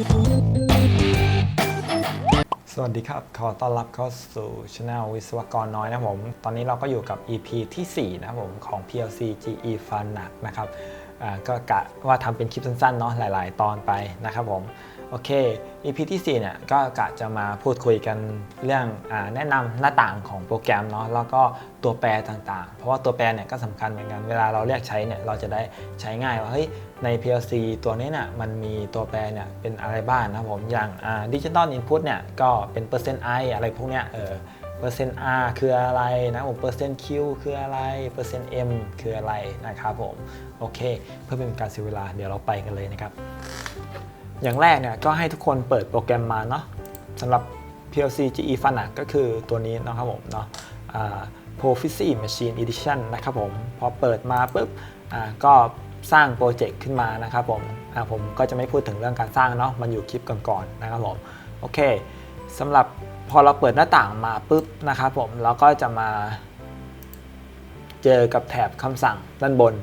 สวัสดีครับ ขอต้อนรับเข้าสู่ช anel วิศวกรน้อยนะผม ตอนนี้เราก็อยู่กับ EP ที่ 4 นะผม ของ PLC GE f u n นักนะครับก็กะว่าทำเป็นคลิปสั้นๆเนาะหลาย ๆ ตอนไปนะครับผม โอเค EP ที่4เนี่ยก็กะจะมาพูดคุยกันเรื่องอแนะนำหน้าต่างของโปรแกรมเนาะแล้วก็ตัวแปรต่างๆ เพราะว่าตัวแปรเนี่ยก็สำคัญเหมือนกันเวลาเราเรียกใช้เนี่ยเราจะได้ใช้ง่ายว่าเฮ้ยใน PLC ตัวนี้เนี่ยมันมีตัวแปรเนี่ยเป็นอะไรบ้างนะผมอย่างดิจิตอลอินพุตเนี่ยก็เป็นเปอร์เซ็นต์ i อะไรพวกเนี้ยเออเปอร์เซ็นต์ r คืออะไรนะผมเปอร์เซ็นต์ q คืออะไรเปอร์เซ็นต์ m คืออะไรนะครับผมโอเค เพื่อเป็นการเสียเวลาเดี๋ยวเราไปกันเลยนะครับ อย่างแรกเนี่ยก็ให้ทุกคนเปิดโปรแกรมมาเนาะสำหรับ PLC GE f u n ก็คือตัวนี้นะครับผมเนาะ Proficiency Machine Edition นะครับผม พอเปิดมาปุ๊บก็สร้างโปรเจกต์ขึ้นมานะครับผมผมก็จะไม่พูดถึงเรื่องการสร้างเนาะมันอยู่คลิปก่อนๆนะครับผม โอเคสำหรับพอเราเปิดหน้าต่างมาปุ๊บนะครับผมเราก็จะมา เจอกับแถบคำสั่งด้านบน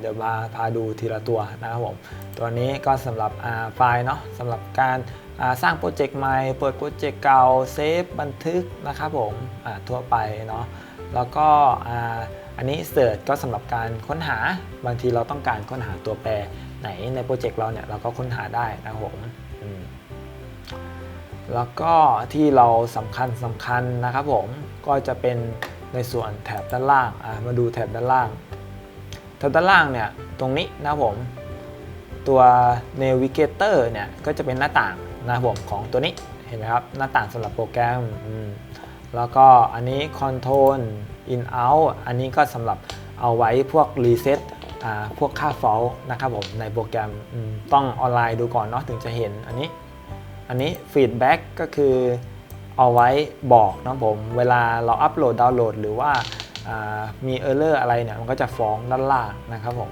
เดี๋ยวมาพาดูทีละตัวนะครับผม ตัวนี้ก็สำหรับไฟล์เนาะสำหรับการสร้างโปรเจกต์ใหม่ เปิดโปรเจกต์เก่า เซฟบันทึกนะครับผมทั่วไปเนาะ แล้วก็อ,อันนี้เสิร์ชก็สำหรับการค้นหา บางทีเราต้องการค้นหาตัวแปรไหนในโปรเจกต์เราเนี่ยเราก็ค้นหาได้นะครับผมมแล้วก็ที่เราสำคัญสำคัญนะครับผม ก็จะเป็นในส่วนแถบด้านล่าง มาดูแถบด้านล่าง แถบด้านล่างเนี่ยตรงนี้นะครับผม ตัว Navigator เนี่ยก็จะเป็นหน้าต่างนะครับผมของตัวนี้เห็นไหมครับหน้าต่างสำหรับโปรแกรมมแล้วก็อันนี้ Control In Out อันนี้ก็สำหรับเอาไว้พวก Reset อ่าพวกค่า fault นะครับผมในโปรแกรมมต้องออนไลน์ดูก่อนเนาะถึงจะเห็นอันนี้ อันนี้ feedback ก็คือเอาไว้บอกนะผม เวลาเราอัปโหลดดาวน์โหลด หรือว่า มีเอ่ามี error อะไรเนี่ยมันก็จะฟ้องด้านล่างนะครับผม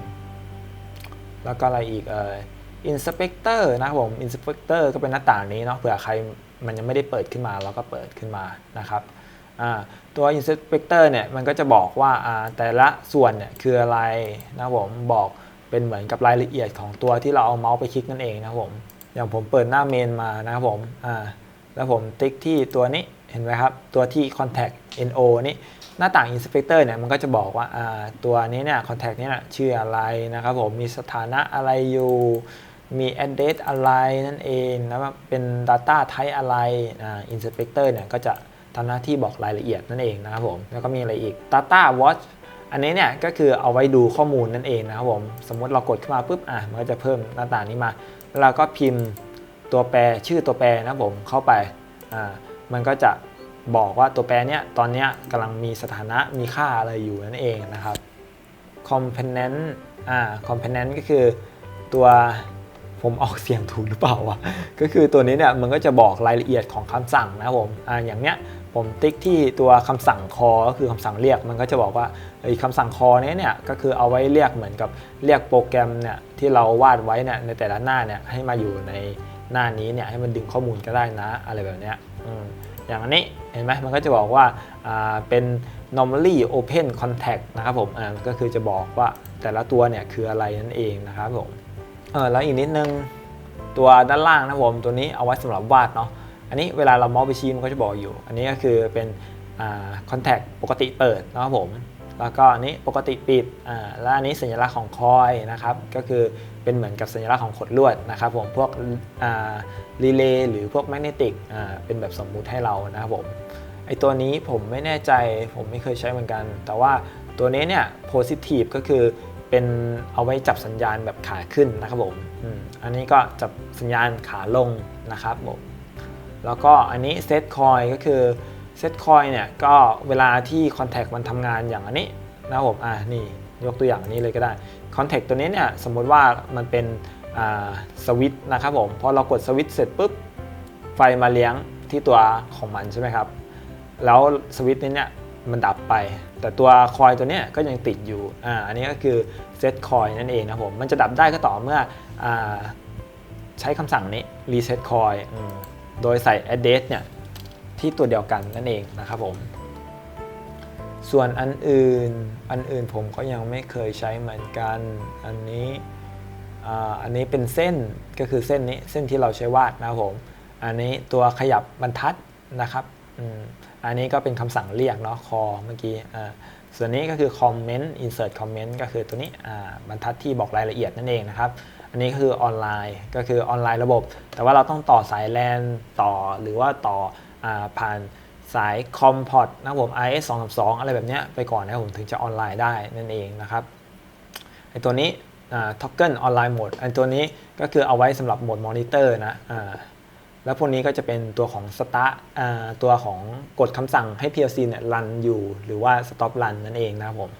แล้วก็อะไรอีกเอ่อ inspector นะครับผม inspector ก็เป็นหน้าต่างนี้เนาะเผื่อใครมันยังไม่ได้เปิดขึ้นมาเราก็เปิดขึ้นมานะครับอ่าตัว inspector เนี่ยมันก็จะบอกว่าแต่ละส่วนเนี่ยคืออะไรนะครับผมบอกเป็นเหมือนกับรายละเอียดของตัวที่เราเอาเมาส์ไปคลิกนั่นเองนะครับผมอย่างผมเปิดหน้าเมนมานะครับผมแล้วผมติ๊กที่ตัวนี้เห็นไหมครับ ตัวที่ contact no นี่ หน้าต่าง inspector เนี่ยมันก็จะบอกว่าตัวนี้เนี่ย contact นี้นะชื่ออะไรนะครับผมมีสถานะอะไรอยู่มี address อะไรนั่นเองแล้วเป็น data type อะไรอ่า inspector เนี่ยก็จะทำหน้าที่บอกรายละเอียดนั่นเองนะครับผมแล้วก็มีอะไรอีก data watch อันนี้เนี่ยก็คือเอาไว้ดูข้อมูลนั่นเองนะครับผมสมมติเรากดเข้ามาปุ๊บอะมันก็จะเพิ่มหน้าต่างนี้มา แล้วเราก็พิมพ์ตัวแปรชื่อตัวแปรนะครับผมเข้าไปอ่ามันก็จะ บอกว่าตัวแปรเนี้ยตอนเนี้ยกำลังมีสถานะมีค่าอะไรอยู่นั่นเองนะครับ component อ่า component ก็คือตัวผมออกเสียงถูกหรือเปล่าวะ ก็คือตัวนี้เนี่ยมันก็จะบอกรายละเอียดของคำสั่งนะผมอ่าอย่างเนี้ยผมติ๊กที่ตัวคำสั่ง call ก็คือคำสั่งเรียกมันก็จะบอกว่าไอ้คำสั่ง call เนี้ยเนี่ยก็คือเอาไว้เรียกเหมือนกับเรียกโปรแกรมเนี่ยที่เราวาดไว้เนี่ยในแต่ละหน้าเนี่ยให้มาอยู่ในหน้านี้เนี่ยให้มันดึงข้อมูลก็ได้นะ อะไรแบบเนี้ยอืม อย่างอันนี้เห็นไหมมันก็จะบอกว่าเป็น normally open contact นะครับผมก็คือจะบอกว่าแต่ละตัวเนี่ยคืออะไรนั่นเองนะครับผมเออแล้วอีกนิดนึงตัวด้านล่างนะผมตัวนี้เอาไว้สำหรับวาดเนาะอันนี้เวลาเราเมาส์ไปชี้มันก็จะบอกอยู่ อันนี้ก็คือเป็น contact ปกติเปิดนะครับผม แล้วก็อันนี้ปกติปิดอ่าแล้วอันนี้สัญลักษณ์ของคอยนะครับ ก็คือเป็นเหมือนกับสัญลักษณ์ของขดลวดนะครับผมพวกรีเลย์หรือพวกแมกเนติกเป็นแบบสมมุติให้เรานะครับผมไอตัวนี้ผมไม่แน่ใจผมไม่เคยใช้เหมือนกัน แต่ว่าตัวนี้เนี่ย positive ก็คือเป็นเอาไว้จับสัญญาณแบบขาขึ้นนะครับผมอันนี้ก็จับสัญญาณขาลงนะครับผมแล้วก็อันนี้เซตคอยก็คือ เซตคอยเนี่ยก็เวลาที่คอนแทคมันทำงานอย่างอันนี้นะครับผมอ่านี่ยกตัวอย่างอันนี้เลยก็ได้คอนแทคตัวนี้เนี่ยสมมติว่ามันเป็นสวิตช์นะครับผมพอเรากดสวิตช์เสร็จปุ๊บไฟมาเลี้ยงที่ตัวของมันใช่ไหมครับ แล้วสวิตช์นี้เนี่ยมันดับไป แต่ตัวคอยตัวนี้ก็ยังติดอยู่อ่าอันนี้ก็คือเซตคอยนั่นเองนะครับผมมันจะดับได้ก็ต่อเมื่ออใช้คำสั่งนี้ reset coil อืมโดยใส่ address เนี่ย ที่ตัวเดียวกันนั่นเองนะครับผม ส่วนอันอื่น อันอื่นผมก็ยังไม่เคยใช้เหมือนกัน อันนี้อ,อันนี้เป็นเส้นก็คือเส้นนี้เส้นที่เราใช้วาดนะครับผม อันนี้ตัวขยับบรรทัดนะครับอันนี้ก็เป็นคำสั่งเรียกเนาะ call เมื่อกี้ส่วนนี้ก็คือ comment insert comment ก็คือตัวนี้บรรทัดที่บอกรายละเอียดนั่นเองนะครับ อันนี้คือออนไลน์ก็คือออนไลน์ระบบ แต่ว่าเราต้องต่อสายแลนต่อหรือว่าต่อ ผ่านสายคอมพอร์ตนะผม RS 2 2อะไรแบบเนี้ยไปก่อนนะผมถึงจะออนไลน์ได้นั่นเองนะครับไอตัวนี้ท็อกเกิลออนไลน์โหมดไอตัวนี้ก็คือเอาไว้สำหรับโหมดมอนิเตอร์นะแล้วพวกนี้ก็จะเป็นตัวของ start อ่าตัวของกดคำสั่งให้ PLC เนี่ยรันอยู่ หรือว่า stop run นั่นเองนะครับผม